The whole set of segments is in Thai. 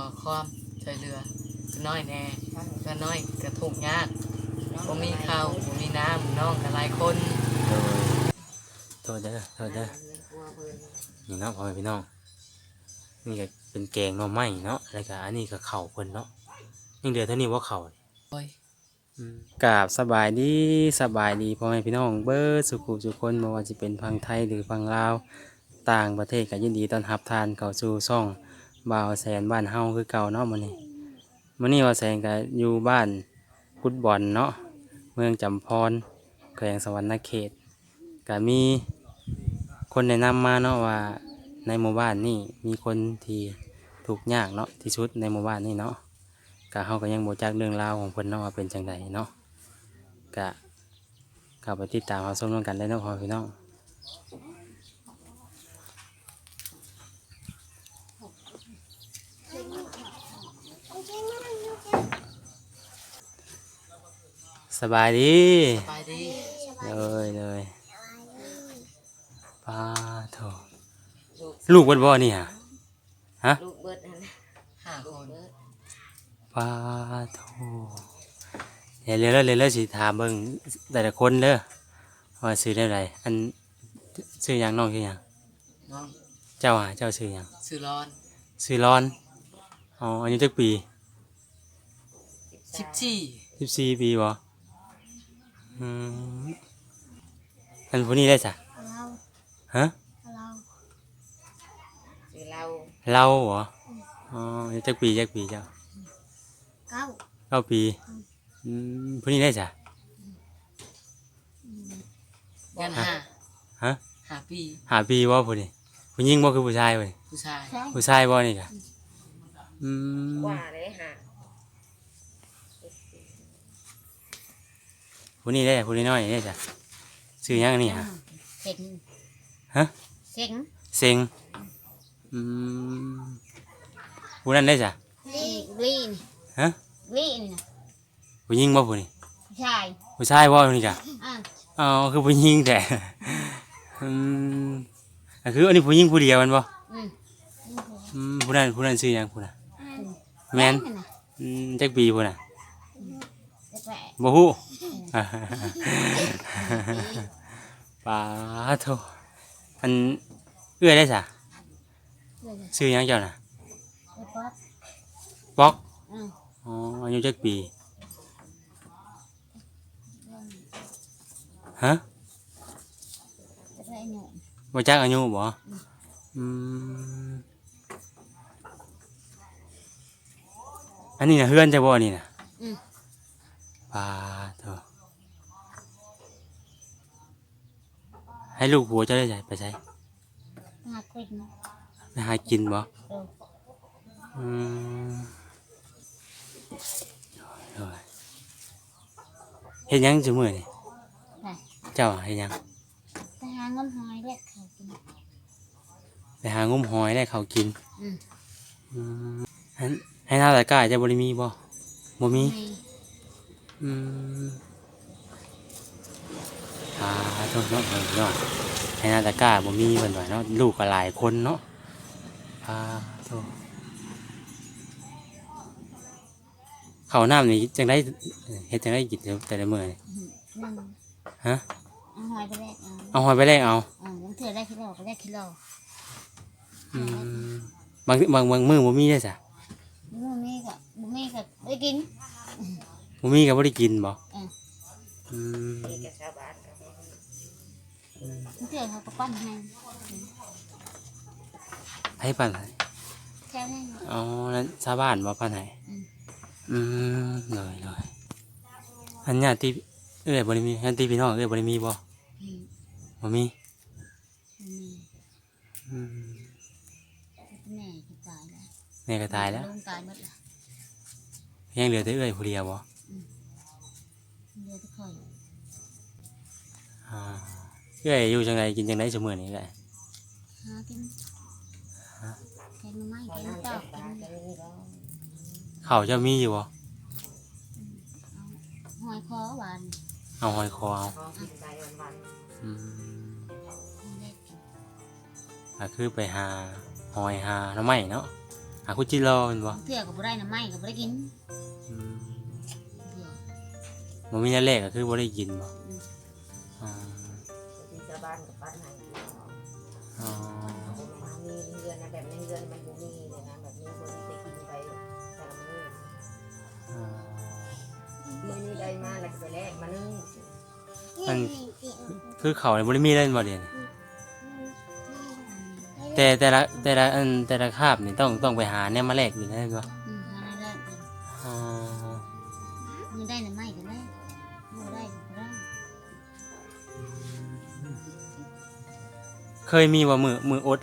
อความช่วยเหลือน้อยแน่ก็น้อยกระทุกข์ยากบ่มีข้าวบ่มีน้ำน้องก็หลายคนโดยโทษเด้อโทษเด้อนี่เนาะพ่อแม่พี่น้องนี่ก็เป็นแกงหน่อไม้เนาะแล้วก็อันนี้ก็เข่าวเพิ่นเนาะยังเหลือเท่านี้ว่าเข่าวโอ้ยกราบสบายดีสบายดีพ่อแม่พี่น้องเบิร์ดสุขุสุคนไม่ว่าจะเป็นพังไทยหรือพังลาวต่างประเทศก็ยินดีต้อนรับทานเข้าสู่ซ่อง บ่าวแสนบ้านเฮาคือเก่าเนาะมื้อนี้มื้อนี้บ่าวแสนก็อยู่บ้านกุดบอนเนาะเมืองจำพรแขวงสวรรณเขตก็มีคนแนะนำมาเนาะว่าในหมู่บ้านนี่มีคนที่ทุกข์ยากเนาะที่สุดในหมู่บ้านนี่เนาะกะเฮาก็ยังบ่จักเรื่องราวของเพิ่นเนาะว่าเป็นจังไดเนาะกะกลับไปติดตามรับชมนำกันได้เนาะพ่อพี่น้อง สบายดีสบายดีเลยเลยป้าโถลูกลูกเบิดบ่นี่ฮะฮะลูกเบิดนั่นนะห้าคนเบิดป้าโถเดี๋ยวเร็วๆเร็วๆสิถามเบิ่งแต่ละคนเด้อว่าซื้อได้ไรอันซื้อหยังน้องซื้อหยังน้องเจ้าอะเจ้าซื้อหยังซื้อร้อนซื้อร้อนอ๋ออายุจักปีสิบสี่สิบสี่ปีบ่ อืมอันผู้นี้ได้จ้ะเราฮะ เราซื้อเหล้าเล่าเหรอ อ๋ออายุจักปีจักปีเจ้าเก้าเก้าปีอืมผู้นี้ได้จ้ะยันห้าฮะห้าปีหาปีบ่ผู้นี้ผู้หญิงบ่คือผู้ชายเว้ยผู้ชายใช่ผู้ชายบ่นี่จ้ะอืมว่าเลยฮะ ผู้นี้ได้ผู้นี้น้อยได้จ้ะซื้อหยังนี่ฮะเซ็งฮะเซ็งเซ็งอืมผู้นั้นได้จ้ะลีลีนี่ฮะลีนี่นะผู้หญิงบ่ผู้นี้ผู้ชายผู้ชายบ่ผู้นี้จ้ะอ่าอ๋อคือผู้หญิงแต่อืมก็คืออันนี้ผู้หญิงผู้เดียวแมันบ่อืมอืมผู้นั้นผู้นั้นชื่อหยังผู้น่ะแม่นนั่นน่ะอืมจักปีผู้น่ะแปลกบ่ฮู้ ปาโทอันเอื้อยได้จ้ะๆเลยชื่อหยังเจ้าน่ะแล้วก็ป๊อกอืมอ๋ออายุจักปีฮะจะไปหนูบ่จักอายุบ่อืมอันนี้น่ะเฮือนจะบ่นี่น่ะอืม ปาโทให้ลูกผัวเจะได้ใจไปใช้หากินไปหากินบ่เอออืมโอ้ยเฮ็ดหยังจุมื้อนี่ไปเจ้าเฮ็ดหยังไปหาเงินหอยแลกเขากินไปหางุ้มหอยได้เขาวกินอืมอืมอันให้หน้าตะกร้าจะบ่ได้มีบ่บ่มีให้ อืมอ่าโทษเนาะเพิ่นเนาะให้หน้าตะกร้าบ่มีเพิ่นว่าเนาะลูกก็หลายคนเนาะอ่าโทษข้าวน้ำนี่จังไดเฮ็ดจังไดกินแต่ละมื้อนี่นั่นฮะเอาหอยไปแลกเอาเอาหอยไปแลกเอาอ่าบางเถื่อได้คิโลก็ได้คิโลอืมบางบางบางมื้อบ่มีได้จ้ะบุ้มีก็บุ้มีก็ได้กิน บ่มีก็บ่ได้กินบ่อืม อืมนี่กับชาวบ้านก็บางเถื่อเขาก็ปั้นให้ให้ปันให้แค่นั้น อ๋อนั้นชาวบ้านบ่ปันให้อืม อืมเลยเลยอันญาติเอ้ยบ่ได้มีญาติพี่น้องเอ้ยบ่ได้มีบ่อืมบ่มีอืมอืมแม่ก็ตายแล้วแม่ก็ตายแล้วลุงตายหมดแล้วยังเหลือแต่เอ้ยผู้เดียวบ่ เดี๋ยวทุกคนอ่าเอ้ยอยู่จังไดกินจังไดซุมื้อนี้แหละหากินแกงหน่อไม้แกงนั้นเต้าเจ้ากินจะมีองข้าวจ้ามีอยู่บ่หอยคอหวานเอาหอยคอเอาอืมเล็กกินก็คือไปหาหอยหาหน่อไม้เนาะหาคุจิรอแมันบ่เถื่อก็บ่ได้น้ำไม้ก็บ่ได้กิน บ่มีแรกๆก็คือบ่ได้กินบ่อืมอ๋อที่ชาวบ้านกับบ้านไหนอ๋อมามีเงินนะแบบนี้เงินมันบ่มีเลยนะแบบนี้คนที่ไปกินไปแต่ละมื้ออ๋อมื้อนี้ได้มาแล้วก็ไปแลกมานึ่งมันคือเขาเนี่ยบ่ได้มีเล่นบ่เดี๋ยวนี้แต่แต่ละแต่ละอันแต่ละคาบนี่ต้องต้องไปหาแนวมาแลกอยู่นะแม่นบ่ เคยมีบ่มือมืออด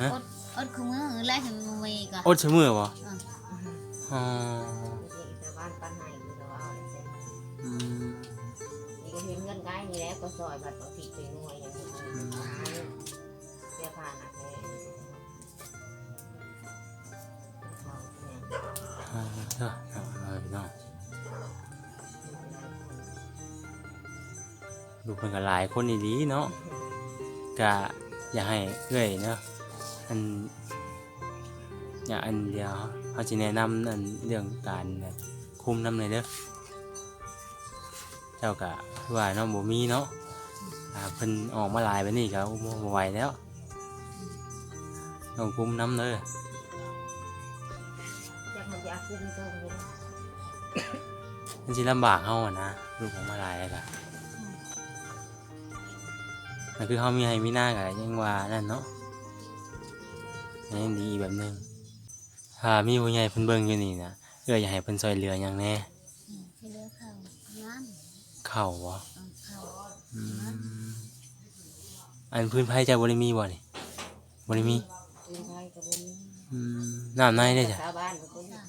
ฮะ อดอดคือมื้อแรกให้มันมีก็อดชั่วมือบ่อะอ๋อที่ชาวบ้านบ้านไหนคือเราเอาอะไรเสร็จอืมนี่ก็เห็นเงินง่ายนี่แหละก็ซอยบัตรบางทีเป็นหน่วยอย่างนี้เสียผ่านนะแม่เขาเนี่ยอ่าเด้อเอาเอาพี่น้องดูเพิ่นก็หลายคนดีๆเนาะ ก็อยากให้เอ้อยเนาะอันอยากอันเดียวเขาสิแนะนำอันเรื่องการแบบคุมน้ำเลยเด้อเจ้าก็ว่าเนาะบ่มีเนาะอ่าเพิ่นออกมาหลายแบบนี้ก็บ่บ่ไหวแล้วต้องคุมน้ำเด้อจากมันยาคุ้มเจ้าเลยมันสิลำบากเฮาอะนะลูกของมาหลายเลยก็มั นคือเฮามีให้มีหน้าก็ยังว่านั่นเนาะยังดีอีแบบหนึงถ้ามีผู้ใหญ่เพิ่นเบิ่งอยู่นี่นะเอื้ออยากให้เพิ่นช่วยเหลือหยังแน่ให้เหลือข้าวน้ำข้าวบ่เข้าวะอันพื้นไผจะบ่ได้มีบ่นี่บ่ได้มีกินไทยกับบุญอืมน้ำในได้จ้ะชาวบ้านเป็นคนสร้าง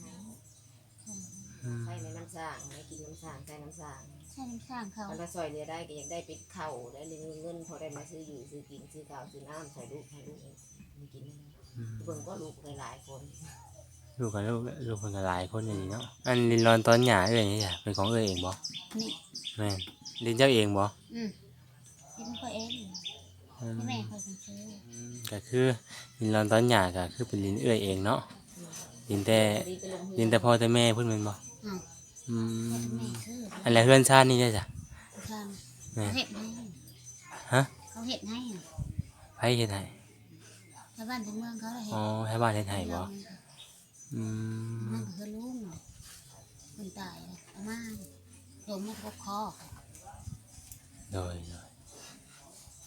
อืมใช้ในน้ำสร้างไม่กินน้ำสร้างใช้น้ำสร้าง ช่น้ำสร้างเขาถ้าเราซอยเรือได้ก็ยังได้เป็นเข่าได้เงินเงินพอได้มาซื้ออยู่ซื้อกินซื้อข้าวซื้อน้ำใส่ลูกให้ลูกมีกินเบิ่งก็ลูกหลายๆคนลูกกับลูกลูกเพิ่นก็หลายคนอยู่นี่เนาะอันลินรอนตอนหญ้าเอ้ยนี่จ้ะเป็นของเอ้ยเองบ่นี่แม่นลินเจ้าเองบ่อืมกินข้าวเองอืมให้แม่คอยคนซื้ออืมก็คือลินรอนตอนหยาก็คือเป็นลินเอื้อยเองเนาะลินแต่พอดีไปลงลินแต่พ่อแต่แม่เพิ่นแม่นบ่อืม อืมแม่ซื้ออันแล้วเฮือนชาตินี่ได้จ้ะทางแม่เขาเห็ดให้ฮะเขาเห็ดให้อะไผเฮ็ดให้ชาวบ้านชาวเมืองเขาเลยเห็ดอ๋อให้บ้านเฮ็ดให้บ่เราอืมนั่นก็คือลุงคนตายเลยเอามาโดนมันพกคอโดยโดย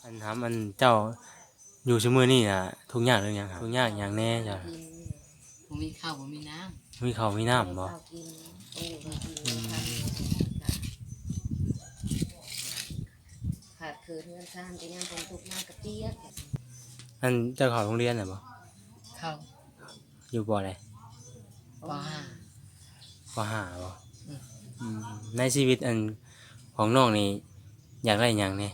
อันถามอันเจ้าอยู่ชั่วมื้อนี้น่ะทุกอย่างเรื่องหยังครับทุกอย่างหยังแน่จ้ะกินผมมีข้าวผมมีน้ มีข้าวมีน้ำบ่ข้าวกินต้องอยู่ต้องกินขาดคือเงินสร้างจะยังเป็นทุกข์มากกระเตี้ยอันเจ้าเข้าโรงเรียนน่ะบ่ำข้าวอยู่บ่ใดปห้าบ่ห้าบ่อืม อืมในชีวิตอันของน้องนี่อยากได้หยังแน่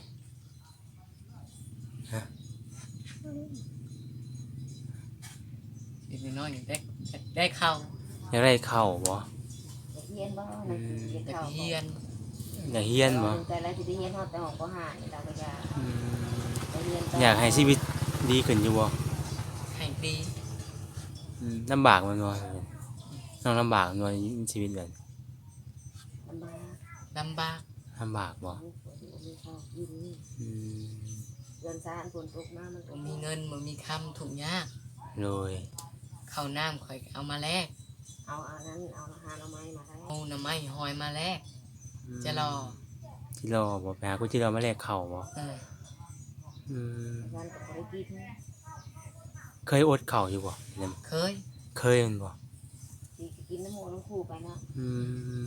อีกน้อยๆได้ได้ข้าว อยากได้ข้าวบ่เฮียนบ้างเฮียนได้ข้าวเฮียนอยากเฮียนบ่แต่ละที่เฮียนเขาแต่ของก็หาเราก็จะอืมไปเรียนต่อยากให้ชีวิตดีขึ้นอยู่บ่ให้ดีอืมลำบากมันบ่น้องลำบากมันบ่ชีวิตแบบลำบากลำบากลำบากบ่ลูกมีข้าวกินอืมเงินสร้างฝนตกมามันผมมีเงินผมมีคำถูกยากโดยข้าวน้ำข่อยเอามาแลก เอาอันนั้นเอาอาหารเอาไม้มาให้เอาหน่อไม้หอยมาแลกจะรอจิรอบ่ไปหากูจิรอมาแลกข้าวบ่เอออืมวันกับไปกินเคยอดข้าวอยู่บ่เนี่ยเคยเคยแมันบ่ที่กินน้ำมูน้ำคู่ไปนะอืม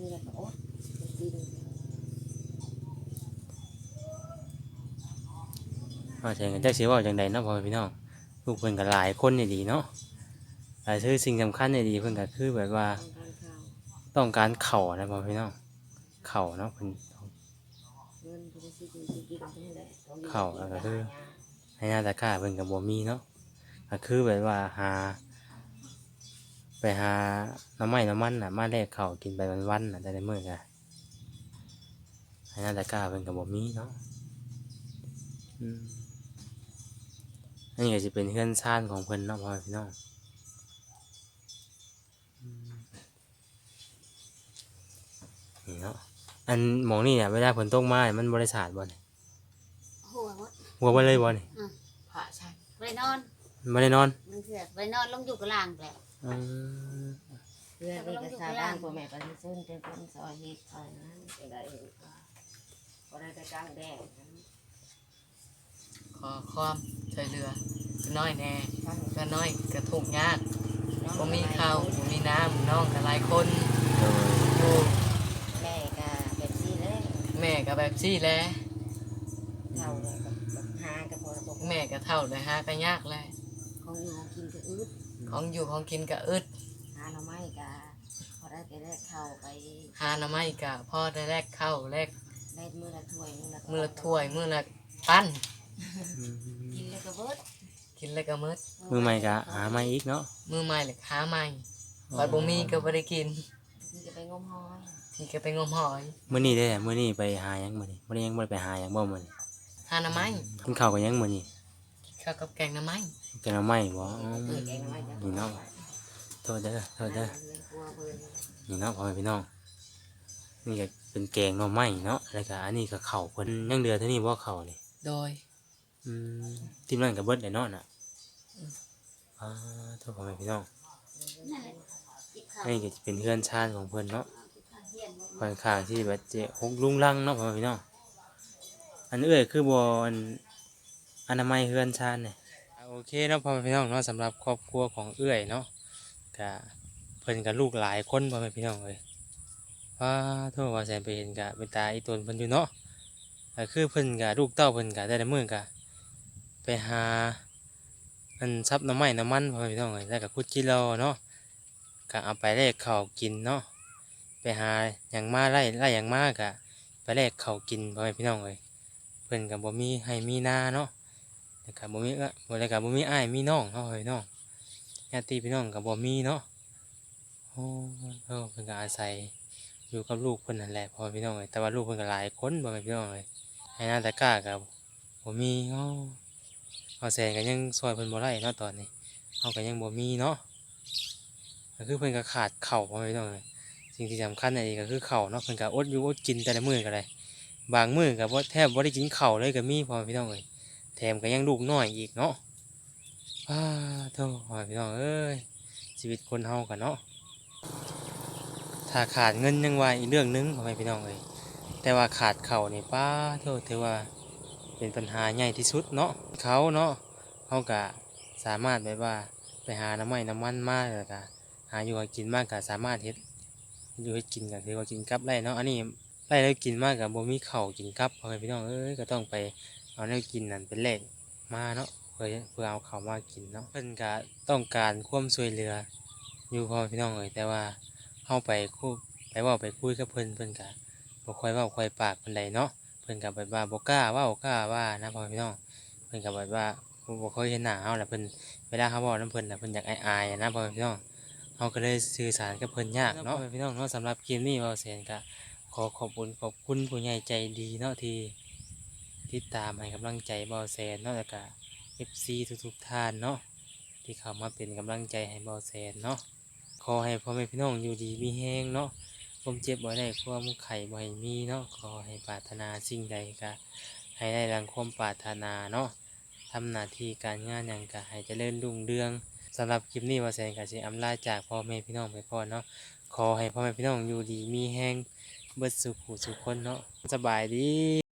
นี่แหละก็อดกินว่าใช่กันจักสิเว้าจังใดเนาะพ่อแม่พี่น้อง ลูกเพิ่นก็หลายคนนี่ดีเนาะแต่คือสิ่งสำคัญนี่ดีเพิ่นก็คือแบบว่าต้องการเข่านะพ่อพี่น้องเข่าเนาะเพิ่นเงินก็ไปซื้อกินซื้อกินนี่แหละเข้าแล้วก็คือให้หน้าตะก้าเพิ่นก็บ่มีเนาะก็คือแบบว่าหา ไปหาน้ำไม้น้ำมันน่ะมาแลกเข้ากินไปวันๆน่ะแต่ละมื้อก็ให้หน้าตะก้าเพิ่นก็บ่มีเนาะอืม อันนี้ก็จะเป็นเพื่อนชาติของเพิ่นเนาะพ่อแม่พี่น้องอืมนี่เนาะอันหมองนี่เนี่ยเวลาฝนตกมาเนี่ยมันบริษัทบ่เนี่ยหัวหมดหัวบ่เลยบ่เนี่ยพระใช่ไปนอนไม่ได้นอนมันเสือไปนอนลงอยู่กับล่างแหละอืมเพื่อที่จะสร้างบ้านพ่อแม่ประชาชนเป็นคนซอยเฮ็ดซอยนั้นจะได้เห็นว่าบ่ได้ไปกลางแดดนั้น ขอความช่วยเหลือคือน้อยแน่ทั้งก็น้อยกระทุกข์ยากน้องบ่มีข้าวบ่มีน้ำน้องก็หลายคนโดยอยู่แม่ก็แบบนี้เลยแม่ก็แบบซี่แหละเท่าเลยกับกับหากับพอระบบแม่ก็เท่าเลยหาก็ยากแหละของอยู่ของกินก็อึดของอยู่ของกินก็อึดหาหน่อไม้ก็พอได้แต่แรกเข้าไปหาหน่อไม้ก็พอได้แลกข้าวแลกได้มือละถ้วยมือละมื้อละถ้วยมื้อละปั้น กินแล้วก็เบิดกินแล้วก็หมืดมือใหม่ก็หาใหม่อีกเนาะมื้อใหม่เลยหาใหม่บัดบ่มีก็บ่ได้กินที่จะไปงมหอยที่ก็ไปงมหอยมื้อนี้เด้อมื้อนี้ไปหาหยังมื้อนี้บ่ได้ยังบ่ได้ไปหาหยังบ่มื้อนี้หาหน่อไม้กินข้าวกับหยังมื้อนี้กินข้าวกับแกงหน่อไม้แกงหน่อไม้บ่อ๋อเปิดแกงหน่อไม้จะนี่เนาะโทษเด้อโทษเด้อเรือนครัวเบิ่นนี่เนาะพ่อแม่พี่น้องนี่ก็เป็นแกงหน่อไม้เนาะแล้วก็อันนี้ก็ข้าวเพิ่นยังเดือเท่านี้บ่ข้าวนี่โดย อืมทีมนั้นก็เบิดได้เนาะน่ะอ่าโทษพ่อแม่พี่น้องนั่นแหละจิบข้าวอันนี้ก็จะเป็นเพื่อนชาติของเพิ่นเนาะจิบข้าวเฮียนหมดค่อนข้างที่แบบจะหกลุงลังเนาะพ่อแม่พี่น้องอันเอ้ยคือบ่อันอนามัยเพื่อนชาติเนี่ยอ่าโอเคเนาะพ่อแม่พี่น้องเนาะสำหรับครอบครัวของเอื้อยเนาะก็เพิ่นกับลูกหลายคนพ่อแม่พี่น้องเลยว่าโทษว่าแสนไปเห็นกะเป็นตาอีตนเพิ่นอยู่เนาะคือเพิ่นกับลูกเต้าเพิ่นกะได้แต่มื้อกะ ไปหาอันซับน้ำไม้น้ำมันพ่อพี่น้องเลยแล้วก็คุดกิโลเนาะก็เอาไปแลกข้าวกินเนาะไปหาอย่างมาไล่ไล่อย่างมากอะไปแลกเขาวกินพ่อแม่พี่น้องเลยเพิ่อนกับบ่มีให้มีนาเนาะแล้วกับบ่มีเอ้อบ่แล้วกับบ่มีอ้ายมีน้องเนาะพี่น้องญาติพี่น้องกับบ่มีเนาะโอ้เออเพิ่นก็อาศัยอยู่กับลูกเพิ่นนั่นแหละพ่อพี่น้องเลยแต่ว่าลูกเพิ่นก็หลายคนพ่อแม่พี่น้องเลยให้หน้าตะกร้ากับบ่มีเนาะ เอแสนก็ยังซอยเพิ่นบ่ได้เนาะตอนนี้เฮาก็ยังบ่มีเนาะก็คือเพิ่นก็ขาดเข้าพ่อแม่พี่น้องเลยสิ่งที่สำคัญอันนี้ก็คือเข้าเนาะเพิ่นก็อดอยู่อดกินแต่ละมื้อก็ได้บางมื้อก็บ่แทบบ่ได้กินเข้าเลยก็มีพอพี่น้องเอ้ยแถมก็ยังลูกน้อยอีกเนาะอ้าโธ่พ่อแม่พี่น้องเอ้ยชีวิตคนเฮากันเนาะถ้าขาดเงินยังว่าอีกเรื่องหนึงพ่อแม่พี่น้องเอ้ยแต่ว่าขาดเข้านี่ป้าโธ่ถือว่า เป็นปัญหาใหญ่ที่สุดเนาะเขาเนาะเขาก็สามารถแบบว่าไปหาน้ำไม้น้ำมันมาแล้วก็หาอยู่หากินมากก็สามารถเฮ็ดอยู่ให้กินกันถือว่ากินกับไรเนาะอันนี้ไรแล้วกินมากกับบ่มีเข้ากินกับพ่อแม่พี่น้องเอ้ยก็ต้องไปเอาแนวกินนั่นเป็นแรกมาเนาะเพื่อเพื่อเอาข้ามากินเนาะเพิ่นก็ต้องการควมช่วยเหลือ อยู่พ่อแม่พี่น้องเอ้ยแต่ว่าเฮาไปคุยไปว้าไปคุยกับเพิ่นเพิ่นก็บ่ค่อยว้าค่อยปากปานใดเนาะ พิ่นก็แบบว่าบ่กล้าเว้ากล้าว่านะพ่อพี่น้องเพิ่นก็แบบว่าบ่ค่อยเห็นหน้าเฮาแหละเพิ่นเวลาเขาเว้านำเพิ่นน่ะเพิ่นอยากอายๆอะนะพ่อพี่น้องเราก็เลยสื่อสารกับเพิ่นยากเนาะพ่อพี่น้องเนาะสำหรับคลิปนี้เราเสียนก็ขอขอบคุณขอบคุณผู้ใหญ่ใจดีเนาะที่ติดตามให้กำลังใจบาแสนเนาะแล้วก็ FC ทุกๆท่านเนาะที่เข้ามาเป็นกำลังใจให้บาแสนเนาะขอให้พ่อแม่พี่น้องอยู่ดีมีแห้งเนาะ ความเจ็บบ่ได้ความไข่บ่มีเนาะขอให้ปรารถนาสิ่งใดก็ให้ได้ดังความปรารถนาเนาะทำหน้าที่การงานอย่างก็ให้เจริญรุ่งเรืองสำหรับคลิปนี้ว่าแสงกสิอำลาจากพ่อแม่พี่น้องไปก่อนเนาะขอให้พ่อแม่พี่น้องอยู่ดีมีแห้งเบิดสุขสุขคนเนาะสบายดี